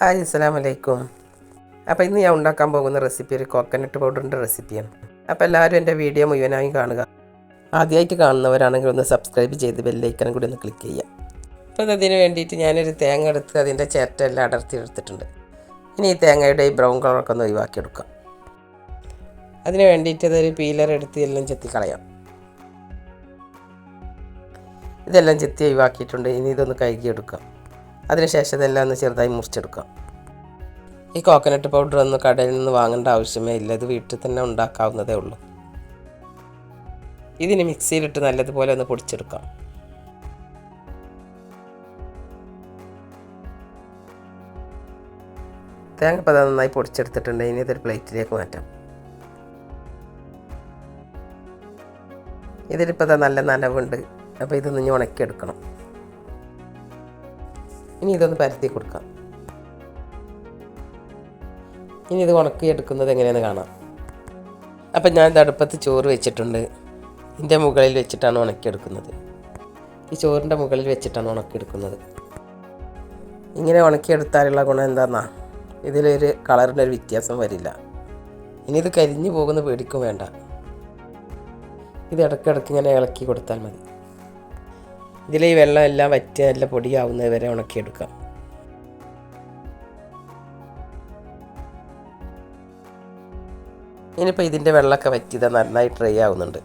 Hi അസ്സലാം വലൈക്കും അപ്പോൾ ഇന്ന് ഞാൻ ഉണ്ടാക്കാൻ പോകുന്ന റെസിപ്പി ഒരു കോക്കനട്ട് പൗഡറിന്റെ റെസിപ്പിയാണ് അപ്പോൾ എല്ലാവരും എന്റെ വീഡിയോ മുഴുവനായും കാണുക. ആദ്യമായിട്ട് കാണുന്നവരാണെങ്കിൽ ഒന്ന് സബ്സ്ക്രൈബ് ചെയ്ത് ബെല്ലൈക്കനും കൂടി ഒന്ന് ക്ലിക്ക് ചെയ്യാം അപ്പോൾ അതിന് വേണ്ടിയിട്ട് ഞാനൊരു തേങ്ങ എടുത്ത് അതിന്റെ ചേരട്ടെല്ലാം അടർത്തി എടുത്തിട്ടുണ്ട്. ഇനി ഈ തേങ്ങയുടെ ഈ ബ്രൗൺ കളറൊക്കെ ഒന്ന് ഒഴിവാക്കിയെടുക്കാം അതിന് വേണ്ടിയിട്ട് അതൊരു പീലർ എടുത്ത് എല്ലാം ചെത്തിക്കളയാം. ഇതെല്ലാം ചെത്തി ഒഴിവാക്കിയിട്ടുണ്ട്. ഇനി ഇതൊന്ന് കഴുകിയെടുക്കാം അതിനുശേഷം ഇതെല്ലാം ഒന്ന് ചെറുതായി മുറിച്ചെടുക്കാം. ഈ കോക്കനട്ട് പൗഡർ ഒന്ന് കടയിൽ നിന്ന് വാങ്ങേണ്ട ആവശ്യമേ ഇല്ല. ഇത് വീട്ടിൽ തന്നെ ഉണ്ടാക്കാവുന്നതേ ഉള്ളൂ. ഇതിന് മിക്സിയിലിട്ട് നല്ലതുപോലെ ഒന്ന് പൊടിച്ചെടുക്കാം. തേങ്ങപ്പത നന്നായി പൊടിച്ചെടുത്തിട്ടുണ്ട്. ഇനി ഇതൊരു പ്ലേറ്റിലേക്ക് മാറ്റാം. ഇതിലിപ്പോൾ നല്ല നനവുണ്ട്. അപ്പോൾ ഇതൊന്ന് ഉണക്കിയെടുക്കണം. ഇനി ഇതൊന്ന് പരത്തി കൊടുക്കാം. ഇനി ഇത് ഉണക്കി ഉണക്കിയെടുക്കുന്നത് എങ്ങനെയാണെന്ന് കാണാം. അപ്പം ഞാൻ തടുപ്പത്ത് ചോറ് വെച്ചിട്ടുണ്ട്. ഇതിന്റെ മുകളിൽ വെച്ചിട്ടാണ് ഉണക്കിയെടുക്കുന്നത്. ഈ ചോറിന്റെ മുകളിൽ വെച്ചിട്ടാണ് ഉണക്കിയെടുക്കുന്നത്. ഇങ്ങനെ ഉണക്കിയെടുത്താലുള്ള ഗുണം എന്താണെന്നാ ഇതിലൊരു കളറിന്റെ ഒരു വ്യത്യാസം വരില്ല. ഇനി ഇത് കരിഞ്ഞു പോകുന്ന പേടിക്കും വേണ്ട. ഇത് ഇടയ്ക്കിടയ്ക്ക് ഇങ്ങനെ ഇളക്കി കൊടുത്താൽ മതി. ഇതിൽ ഈ വെള്ളം എല്ലാം വറ്റി നല്ല പൊടിയാവുന്നത് വരെ ഉണക്കിയെടുക്കാം. ഇനിയിപ്പോൾ ഇതിന്റെ വെള്ളമൊക്കെ വറ്റിയത് നന്നായി ഡ്രൈ ആവുന്നുണ്ട്.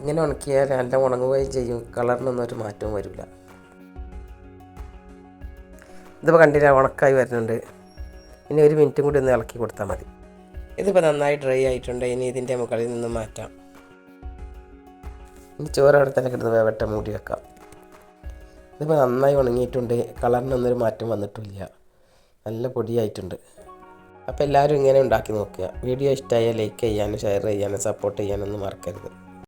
ഇങ്ങനെ ഉണക്കിയാൽ നല്ല ഉണങ്ങുകയും ചെയ്യും. കളറിനൊന്നും ഒരു മാറ്റവും വരില്ല. ഇതിപ്പോൾ കണ്ടില്ല ഉണക്കായി വരുന്നുണ്ട്. ഇനി ഒരു മിനിറ്റും കൂടി ഒന്ന് ഇളക്കി കൊടുത്താൽ മതി. ഇതിപ്പോൾ നന്നായി ഡ്രൈ ആയിട്ടുണ്ട്. ഇനി ഇതിന്റെ മുകളിൽ നിന്ന് മാറ്റാം. ഇനി ചോറ് അവിടെ തന്നെ കിടന്ന് വേവട്ട മൂടി വെക്കാം. ഇതിപ്പോൾ നന്നായി ഉണങ്ങിയിട്ടുണ്ട്. കളറിനൊന്നൊരു മാറ്റം വന്നിട്ടില്ല. നല്ല പൊടിയായിട്ടുണ്ട്. അപ്പോൾ എല്ലാവരും ഇങ്ങനെ ഉണ്ടാക്കി നോക്കുക. വീഡിയോ ഇഷ്ടമായാൽ ലൈക്ക് ചെയ്യാനും ഷെയർ ചെയ്യാനും സപ്പോർട്ട് ചെയ്യാനൊന്നും മറക്കരുത്.